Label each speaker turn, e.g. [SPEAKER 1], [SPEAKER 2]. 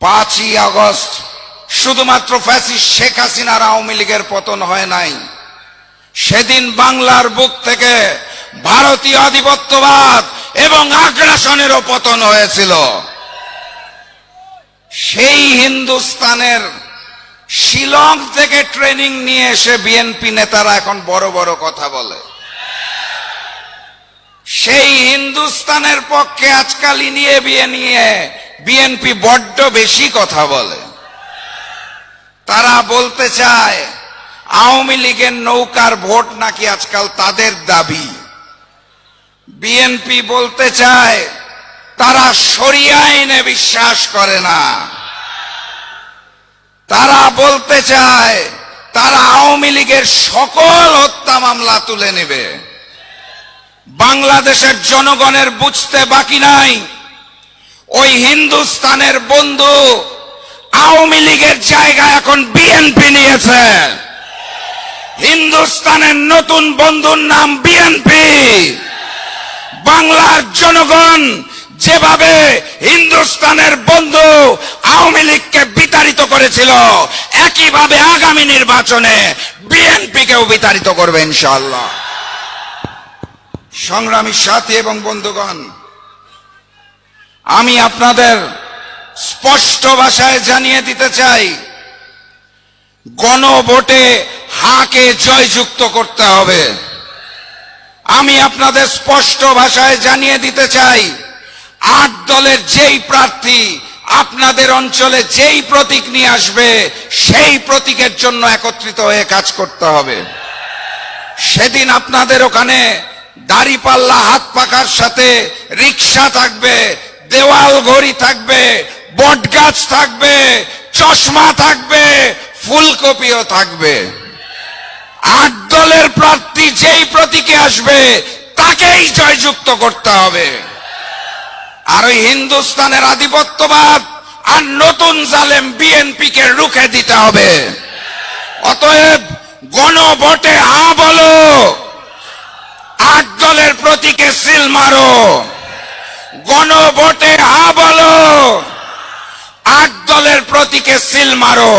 [SPEAKER 1] পাঁচই আগস্ট শুধুমাত্র ফ্যাসিস্ট শেখ হাসিনার আওয়ামী লীগের পতন হয় নাই। সেদিন বাংলার বুক থেকে ভারতীয় আধিপত্যবাদ এবং আগ্রাসনেরও পতন হয়েছিল। সেই হিন্দুস্তানের শিলং থেকে ট্রেনিং নিয়ে এসে বিএনপি নেতারা এখন বড় বড় কথা বলে। সেই হিন্দুস্তানের পক্ষে আজকাল নিয়ে বিয়ে নিয়ে বিএনপি বড্ড বেশি কথা বলে। তারা বলতে চায়, আওয়ামী লীগের নৌকার ভোট নাকি আজকাল তাদের দাবি। বিএনপি বলতে চায়, তারা সরিয়া আইনে বিশ্বাস করে না। তারা বলতে চায়, তারা আওয়ামী লীগের সকল হত্যা মামলা তুলে নেবে। বাংলাদেশের জনগণের বুঝতে বাকি নাই। ওই হিন্দুস্তানের বন্ধু আওয়ামী লীগের জায়গা এখন বিএনপি নিয়েছে। হিন্দুস্তানের নতুন বন্ধুর নাম বিএনপি বাংলার জনগণ যেভাবে হিন্দুস্তানের বন্ধু আওয়ামী লীগকে বিতাড়িত করেছিল, একইভাবে আগামী নির্বাচনে বিএনপি বিএনপিকেও বিতাড়িত করবে ইনশাআল্লাহ। সংগ্রামী সাথী এবং বন্ধুগণ আমি আপনাদের স্পষ্ট ভাষায় জানিয়ে দিতে চাই, গণভোটে হাকে জয়যুক্ত করতে হবে। আমি আপনাদের স্পষ্ট ভাষায় জানিয়ে দিতে চাই, আট দলের যেই প্রার্থী আপনাদের অঞ্চলে যেই প্রতীক নিয়ে আসবে, সেই প্রতীকের জন্য একত্রিত হয়ে কাজ করতে হবে। সেদিন আপনাদের ওখানে দাড়িপাল্লা হাত পাকার সাথে রিক্সা থাকবে দেওয়াল ঘড়ি থাকবে বটগাছ থাকবে, চশমা থাকবে, ফুলকপিও থাকবে। আট দলের প্রার্থী যেই প্রতীকে আসবে, তাকেই জয়যুক্ত করতে হবে। আর ওই হিন্দুস্তানের আধিপত্যবাদ আর নতুন জালেম বিএনপি কে রুখে দিতে হবে। অতএব গণভোটে হা বলো, আট দলের প্রতীকে সিল মারো। গণভোটে হা বলো আট দলের প্রতীকে সিল মারো।